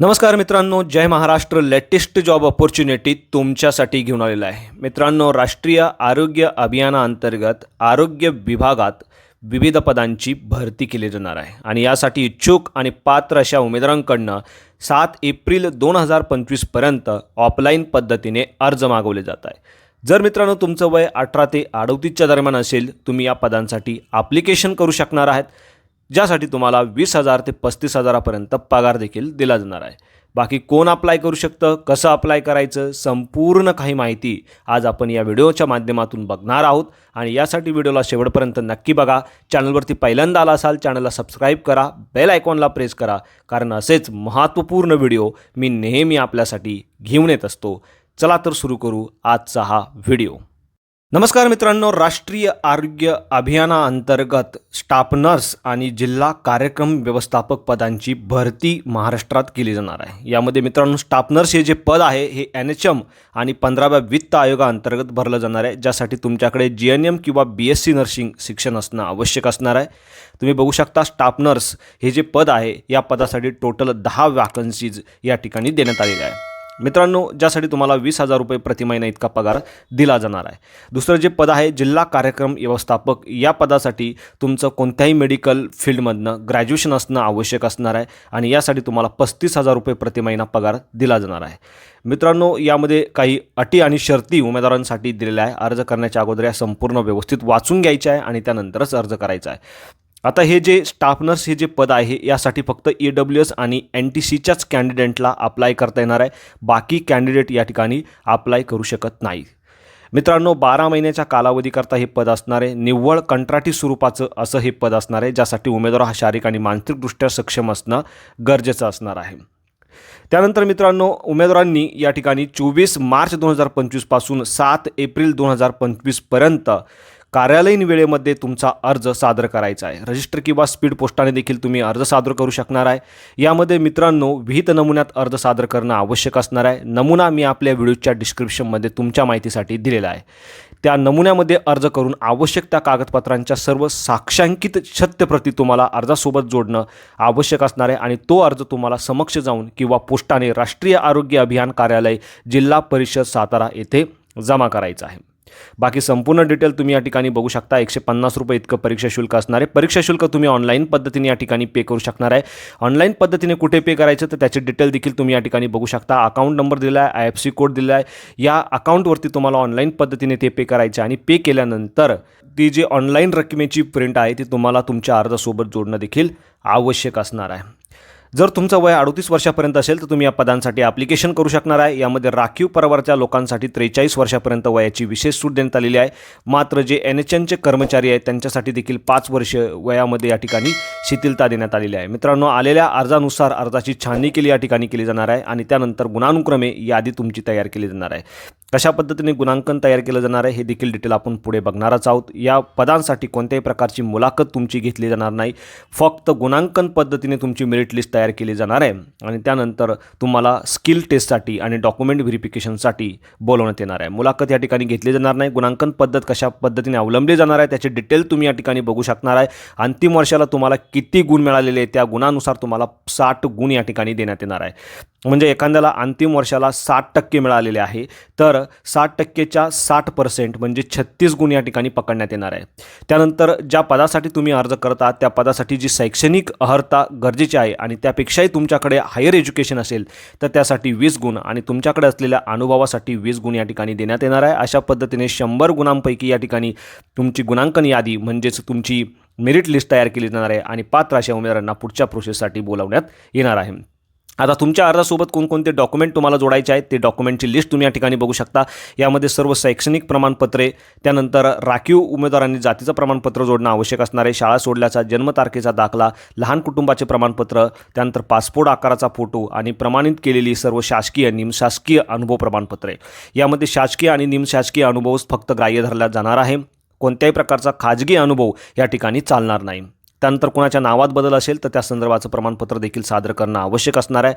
नमस्कार मित्रांनो जय महाराष्ट्र. लेटेस्ट जॉब ऑपॉर्च्युनिटी तुमच्यासाठी घेऊन आलेला आहे. मित्रांनो राष्ट्रीय आरोग्य अभियानाअंतर्गत आरोग्य विभागात विविध पदांची भरती केली जाणार आहे. आणि यासाठी इच्छुक आणि पात्र अशा उमेदवारांकडनं सात एप्रिल दोन हजार पंचवीसपर्यंत ऑफलाईन पद्धतीने अर्ज मागवले जात आहे. जर मित्रांनो तुमचं वय अठरा ते अडतीसच्या दरम्यान असेल तुम्ही या पदांसाठी ॲप्लिकेशन करू शकणार आहात. ज्यासाठी तुम्हाला वीस हजार ते पस्तीस हजारापर्यंत पगार देखील दिला जाणार आहे. बाकी कोण अप्लाय करू शकतं कसं अप्लाय करायचं संपूर्ण काही माहिती आज आपण या व्हिडिओच्या माध्यमातून बघणार आहोत. आणि यासाठी व्हिडिओला शेवटपर्यंत नक्की बघा. चॅनलवरती पहिल्यांदा आला असाल चॅनलला सबस्क्राईब करा. बेल आयकॉनला प्रेस करा. कारण असेच महत्त्वपूर्ण व्हिडिओ मी नेहमी आपल्यासाठी घेऊन येत असतो. चला तर सुरू करू आजचा हा व्हिडिओ. नमस्कार मित्रांनो राष्ट्रीय आरोग्य अभियानाअंतर्गत स्टाफ नर्स आणि जिल्हा कार्यक्रम व्यवस्थापक पदांची भरती महाराष्ट्रात केली जाणार आहे. यामध्ये मित्रांनो स्टाफ नर्स हे जे पद आहे हे एन एच एम आणि पंधराव्या वित्त आयोगाअंतर्गत भरलं जाणार आहे ज्यासाठी तुमच्याकडे जी एन एम किंवा बी एस सी नर्सिंग शिक्षण असणं आवश्यक असणार आहे. तुम्ही बघू शकता स्टाफ नर्स हे जे पद आहे या पदासाठी टोटल दहा वॅकन्सीज या ठिकाणी देण्यात आलेल्या आहे. मित्रांनो ज्यासाठी तुम्हाला वीस हजार रुपये प्रति महिना इतका पगार दिला जाणार आहे. दुसरं जे पद आहे जिल्हा कार्यक्रम व्यवस्थापक या पदासाठी तुमचं कोणत्याही मेडिकल फील्डमधनं ग्रॅज्युएशन असणं आवश्यक असणार आहे आणि यासाठी तुम्हाला पस्तीस हजार रुपये प्रति महिना पगार दिला जाणार आहे. मित्रांनो यामध्ये काही अटी आणि शर्ती उमेदवारांसाठी दिलेल्या आहे. अर्ज करण्याच्या अगोदर या संपूर्ण व्यवस्थित वाचून घ्यायच्या आहे आणि त्यानंतरच अर्ज करायचा आहे. आता हे जे स्टाफ नर्स हे जे पद आहे यासाठी फक्त ई डब्ल्यू एस आणि एन टी सीच्याच कॅन्डिडेटला अप्लाय करता येणार आहे. बाकी कॅन्डिडेट या ठिकाणी अप्लाय करू शकत नाही. मित्रांनो बारा महिन्याच्या कालावधीकरता हे पद असणार आहे. निव्वळ कंत्राटी स्वरूपाचं असं हे पद असणार आहे ज्यासाठी उमेदवार हा शारीरिक आणि मानसिकदृष्ट्या सक्षम असणं गरजेचं असणार आहे. त्यानंतर मित्रांनो उमेदवारांनी या ठिकाणी चोवीस मार्च दोन हजार पंचवीसपासून सात एप्रिल दोन हजार पंचवीसपर्यंत कार्यालयीन वेळेमध्ये तुमचा अर्ज सादर करायचा आहे. रजिस्टर किंवा स्पीड पोस्टाने देखील तुम्ही अर्ज सादर करू शकणार आहे. यामध्ये मित्रांनो विहित नमुन्यात अर्ज सादर करणं आवश्यक असणार आहे. नमुना मी आपल्या व्हिडिओच्या डिस्क्रिप्शनमध्ये तुमच्या माहितीसाठी दिलेला आहे. त्या नमुन्यामध्ये अर्ज करून आवश्यक त्या कागदपत्रांच्या सर्व साक्षांकित सत्यप्रती तुम्हाला अर्जासोबत जोडणं आवश्यक असणार आहे आणि तो अर्ज तुम्हाला समक्ष जाऊन किंवा पोस्टाने राष्ट्रीय आरोग्य अभियान कार्यालय जिल्हा परिषद सातारा येथे जमा करायचा आहे. बाकी संपूर्ण डिटेल तुम्ही या ठिकाणी बघू शकता. एकशे पन्नास रुपये इतकं परीक्षा शुल्क असणार आहे. परीक्षा शुल्क तुम्ही ऑनलाईन पद्धतीने या ठिकाणी पे करू शकणार आहे. ऑनलाईन पद्धतीने कुठे पे करायचं तर त्याची डिटेल देखील तुम्ही या ठिकाणी बघू शकता. अकाउंट नंबर दिला आहे आय एफ सी कोड दिला आहे. या अकाउंटवरती तुम्हाला ऑनलाईन पद्धतीने ते पे करायचे आणि पे केल्यानंतर ती जी ऑनलाईन रकमेची प्रिंट आहे ती तुम्हाला तुमच्या अर्जासोबत जोडणं देखील आवश्यक असणार आहे. जर तुमचं वय अडतीस वर्षापर्यंत असेल तर तुम्ही या पदांसाठी ॲप्लिकेशन करू शकणार आहे. यामध्ये राखीव परवारच्या लोकांसाठी त्रेचाळीस वर्षापर्यंत वयाची विशेष सूट देण्यात आलेली आहे. मात्र जे एन एच एनचे कर्मचारी आहेत त्यांच्यासाठी देखील पाच वर्ष वयामध्ये या ठिकाणी शिथिलता देण्यात आलेली आहे. मित्रांनो आलेल्या अर्जानुसार अर्जाची छाननी केली या ठिकाणी केली जाणार आहे आणि त्यानंतर गुणानुक्रमे यादी तुमची तयार केली जाणार आहे. कशा पद्धतीने गुणांकन तयार केलं जाणार आहे हे देखील डिटेल आपण पुढे बघणारच आहोत. या पदांसाठी कोणत्याही प्रकारची मुलाखत तुमची घेतली जाणार नाही. फक्त गुणांकन पद्धतीने तुमची मेरिट लिस्ट तयार केली जाणार आहे. आणि त्यानंतर तुम्हाला स्किल टेस्टसाठी आणि डॉक्युमेंट व्हेरिफिकेशनसाठी बोलवण्यात येणार आहे. मुलाखत या ठिकाणी घेतली जाणार नाही. गुणांकन पद्धत कशा पद्धतीने अवलंबली जाणार आहे त्याचे डिटेल तुम्ही या ठिकाणी बघू शकणार आहे. अंतिम वर्षाला तुम्हाला किती गुण मिळालेले त्या गुणानुसार तुम्हाला साठ गुण या ठिकाणी देण्यात येणार आहे. म्हणजे एखाद्याला अंतिम वर्षाला साठ टक्के मिळालेले आहे तर साठ टक्केच्या साठ पर्सेंट म्हणजे छत्तीस गुण या ठिकाणी पकडण्यात येणार आहे. त्यानंतर ज्या पदासाठी तुम्ही अर्ज करता त्या पदासाठी जी शैक्षणिक अर्हता गरजेची आहे आणि त्या त्यापेक्षाही तुमच्याकडे हायर एज्युकेशन असेल तर त्यासाठी वीस गुण आणि तुमच्याकडे असलेल्या अनुभवासाठी वीस गुण या ठिकाणी देण्यात येणार आहे. अशा पद्धतीने शंभर गुणांपैकी या ठिकाणी तुमची गुणांकन यादी म्हणजेच तुमची मेरिट लिस्ट तयार केली जाणार आहे आणि पात्र अशा उमेदवारांना पुढच्या प्रोसेससाठी बोलावण्यात येणार आहे. आता तुमच्या अर्जासोबत कोणकोणते डॉक्युमेंट तुम्हाला जोडायचे आहेत ते डॉक्युमेंटची लिस्ट तुम्ही या ठिकाणी बघू शकता. यामध्ये सर्व शैक्षणिक प्रमाणपत्रे त्यानंतर राखीव उमेदवारांनी जातीचं प्रमाणपत्र जोडणं आवश्यक असणारे शाळा सोडल्याचा जन्मतारखेचा दाखला लहान कुटुंबाचे प्रमाणपत्र त्यानंतर पासपोर्ट आकाराचा फोटो आणि प्रमाणित केलेली सर्व शासकीय निमशासकीय अनुभव प्रमाणपत्रे. यामध्ये शासकीय आणि निमशासकीय अनुभवच फक्त ग्राह्य धरला जाणार आहे. कोणत्याही प्रकारचा खाजगी अनुभव या ठिकाणी चालणार नाही. त्यानंतर कोणाच्या नावात बदल असेल तर त्या संदर्भाचं प्रमाणपत्र देखील सादर करणं आवश्यक असणार आहे.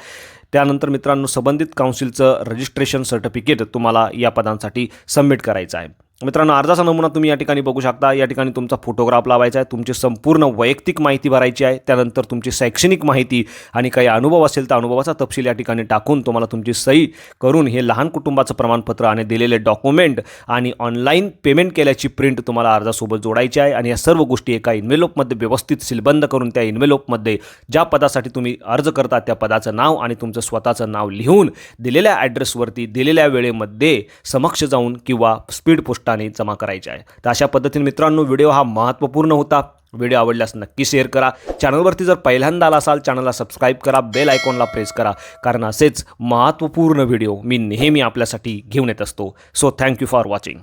त्यानंतर मित्रांनो संबंधित काउन्सिलचं रजिस्ट्रेशन सर्टिफिकेट तुम्हाला या पदांसाठी सबमिट करायचं आहे. मित्रांनो अर्जाचा नमुना तुम्ही या ठिकाणी बघू शकता. या ठिकाणी तुमचा फोटोग्राफ लावायचा आहे. तुमची संपूर्ण वैयक्तिक माहिती भरायची आहे. त्यानंतर तुमची शैक्षणिक माहिती आणि काही अनुभव असेल तर अनुभवाचा तपशील या ठिकाणी टाकून तुम्हाला तुमची सही करून हे लहान कुटुंबाचं प्रमाणपत्र आणि दिलेले डॉक्युमेंट आणि ऑनलाईन पेमेंट केल्याची प्रिंट तुम्हाला अर्जासोबत जोडायची आहे. आणि या सर्व गोष्टी एका इन्व्हेलोपमध्ये व्यवस्थित सीलबंद करून त्या इन्व्हेलोपमध्ये ज्या पदासाठी तुम्ही अर्ज करता त्या पदाचं नाव आणि तुमचं स्वतःचं नाव लिहून दिलेल्या ॲड्रेसवरती दिलेल्या वेळेमध्ये समक्ष जाऊन किंवा स्पीड पोस्ट पोस्टाने जमा करायचे आहे. तर अशा पद्धतीने मित्रांनो व्हिडिओ हा महत्त्वपूर्ण होता. व्हिडिओ आवडल्यास नक्की शेअर करा. चॅनलवरती जर पहिल्यांदा आला असाल चॅनलला सबस्क्राईब करा. बेल आयकॉनला प्रेस करा. कारण असेच महत्त्वपूर्ण व्हिडिओ मी नेहमी आपल्यासाठी घेऊन येत असतो. So thank you for watching